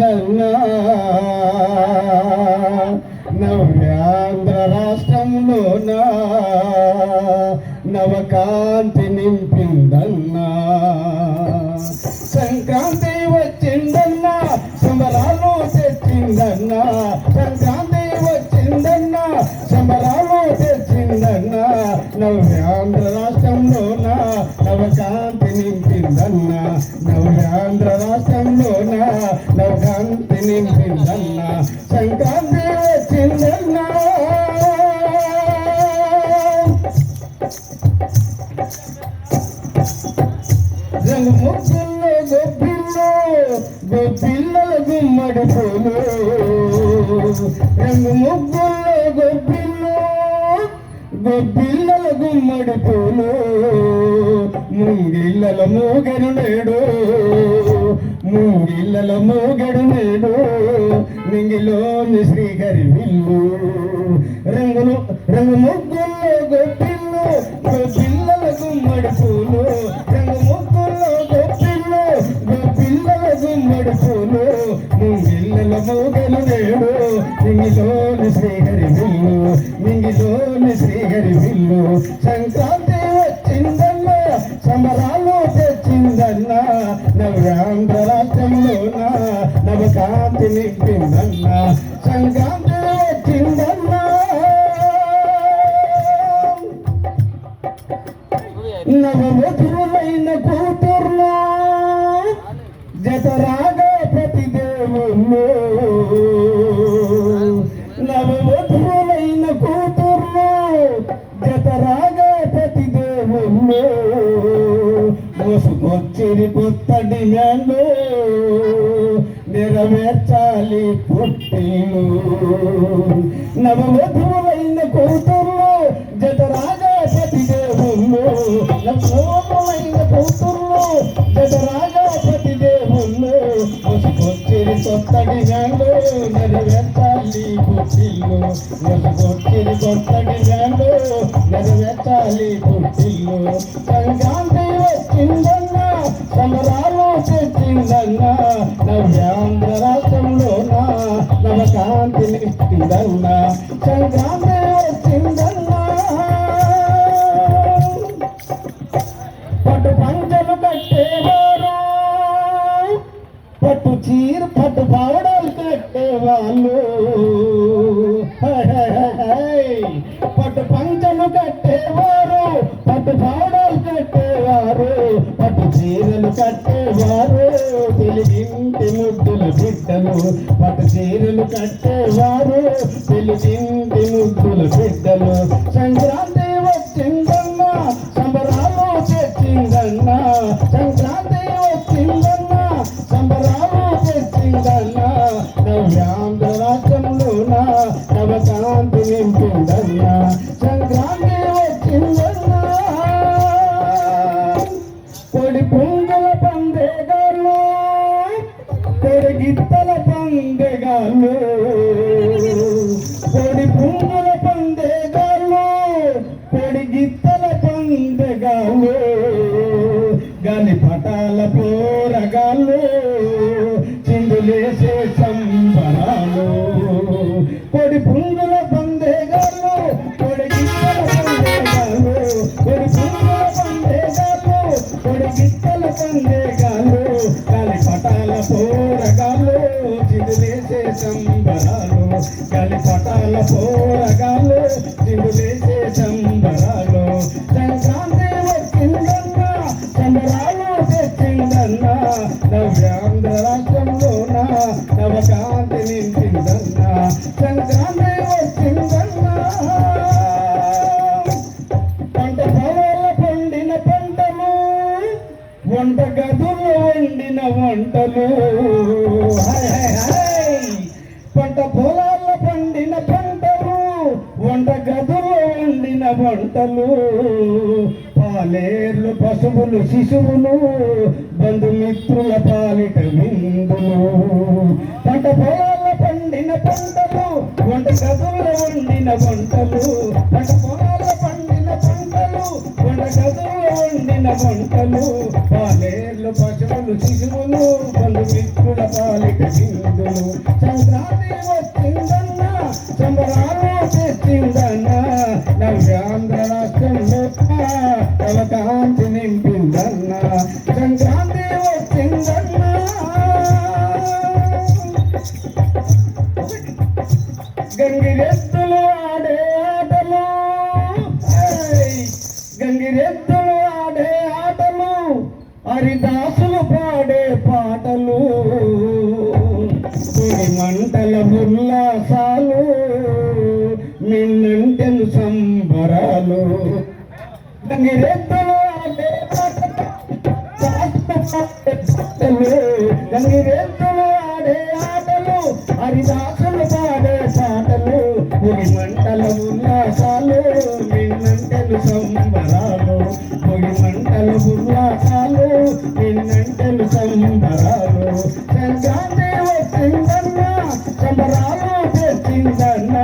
వచ్చిందన్నా నవ్యాంధ్ర రాష్ట్రంలోనా? నవకాంతి నింపిందన్నా? నవకాంతి నింపిందన్నా సంక్రాంతి వచ్చిందన్నా రంగు ముగ్గుల్లో గొప్పిల్లో గొప్పిల్లల గుమ్మడి పూలు. రంగు ముగ్గుల్లో గొప్పిల్లో గొప్పిల్లల గుమ్మడి పూలు. ముంగిళ్ళల మూగరు నేడు ముంగిళ్ళల మూగడు నేడు నింగిలోని శ్రీహరి విల్లు. రంగులు రంగు ముగ్గుల్లో గొప్పిల్లు పిల్లల గుమ్మడి పూలు. రంగు ముగ్గుల్లో గొప్పిల్లు గొప్పిల్లల గుమ్మడి పూలు. ముంగిళ్ళల మూగలు నేడు నింగిలోని శ్రీహరి విల్లు. నింగిలోని శ్రీహరి విల్లు. సంక్రాంతి వచ్చిందన్నా సమరాలు నవకాంతి నింపిందన్నా సంక్రాంతి వచ్చిందన్నా నవమధురులైన కూతుర్లా జతరాగా ప్రతి దేవుళ్ళు. నవమధురులైన కూతుర్లు జతరాగా ప్రతి దేవుళ్ళు. మోసుకొచ్చిరి కొత్త డిమాండ్లు నెరవేర్చాలి పుట్టిలు నవమధువులైన కూతుర్లు జతరాజాపతి దేవుళ్ళు నవమధువులైన కూతుర్లు జతరాజాపతి దేవుళ్ళు మోసుకొచ్చిరి కొత్త డిమాండ్లు నెరవేర్చాలి పుట్టిల్లు. మోసుకొచ్చిరి కొత్త డిమాండ్లు నెరవేర్చాలి పుట్టిల్లు. సంక్రాంతి వచ్చిందన్న సమరాలు తెచ్చిందన్న నవ్యాంధ్ర రాష్ట్రంలోనా నవకాంతి నింపిందన్నా సంక్రాంతి వచ్చిందన్నా పట్టు పంచలు కట్టేవారు. పట్టు చీర పట్టు పావడాలు కట్టేవాళ్ళు. హై, పట్టు పంచలు కట్టేవారు. పట్టు పావడాలు కట్టేవారు. పట్టు చీరలు కట్టేవారు. ముద్దుల పట్టు చీరలు కట్టేవారు. తెలుగింటి ముద్దుల బిడ్డలు. సంక్రాంతి వచ్చిందన్న సంబరాలు తెచ్చిందన్న సంక్రాంతి వచ్చిందన్న సంబరాలు తెచ్చిందన్న నవ్యాంధ్ర రాష్ట్రంలోన నవకాంతి నింపిందన్న. సంక్రాంతి వచ్చిందన్నా కొడిగిత్తల పందేగాళ్ళు కొడి పుంగుల పొడి గిత్తల పందేగాళ్ళు గాలి పటాల పోరగాలు చిందులేసే సంబరాలు. కొడి పుంగుల పొడి గిత్తల పందేగాళ్ళు పొడి పుంగుల పందేగాళ్ళు పొడి గిత్తల గాలి గాలి పటాల పోరగాలు పోరగాళ్ళు చిందులేసే సంబరాలు సంక్రాంతి వచ్చిందన్న సంబరాలు తెచ్చిందన్న నవ్యాంధ్ర రాష్ట్రంలోన నవకాంతి నింపిందన్నా సంక్రాంతి వచ్చిందన్న. పంట పొలాల పండిన పంటలు వంట గదులు వండిన వంటలు. పంటలు పాలేర్లు పశువులు శిశువులు బంధుమిత్రుల పాలిట విందులు. పంట పొలాల పండిన పంటలు వంట గదుల్లో వండిన వంటలు. పంట పొలాల పండిన పంటలు వంట కదులు వండిన వంటలు. పాలేర్లు పశువులు శిశువులు బంధుమిత్రుల పాలిట విందులు. సంక్రాంతి వచ్చిందన్న సంబరాలు తెచ్చిందన్నా గంగిరెత్తులు ఆడే ఆటలు. గంగిరెత్తులు ఆడే ఆటలు. హరిదాసులు పాడే పాటలు. మంటల ఉల్లాసాలు. నిన్నంటెను సంబరాలు. గంగిరెత్తులు ఆడే ఆటలు. గంగిరెత్తులు ఆడే ఆటలు. హరిదాసు పొడి పంటలు సుల్లాసాలు ఎన్నంటలు సంబరాలు. సంక్రాంతి వచ్చిందన్న సంబరాలు పెట్టిందన్న